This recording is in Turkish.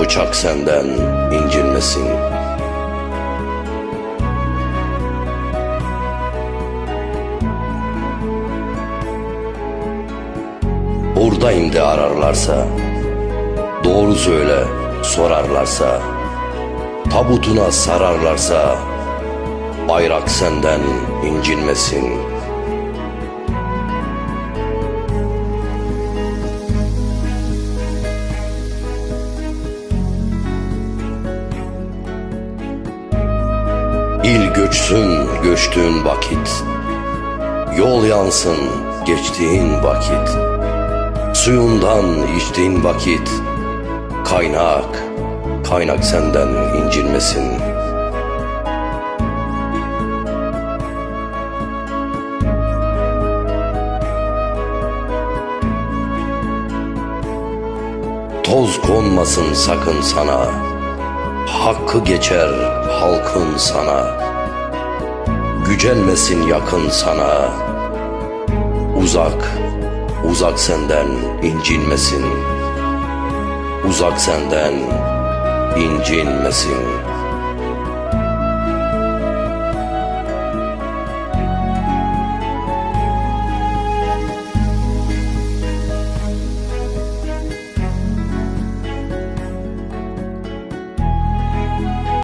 bıçak senden incinmesin. Buradayım de ararlarsa, doğru söyle sorarlarsa, tabutuna sararlarsa, bayrak senden incinmesin. Göçsün göçtüğün vakit, yol yansın geçtiğin vakit, suyundan içtiğin vakit, kaynak, kaynak senden incinmesin.'' Toz konmasın sakın sana. Hakkı geçer halkın sana Gücenmesin yakın sana. Uzak, uzak senden incinmesin. Uzak senden incinmesin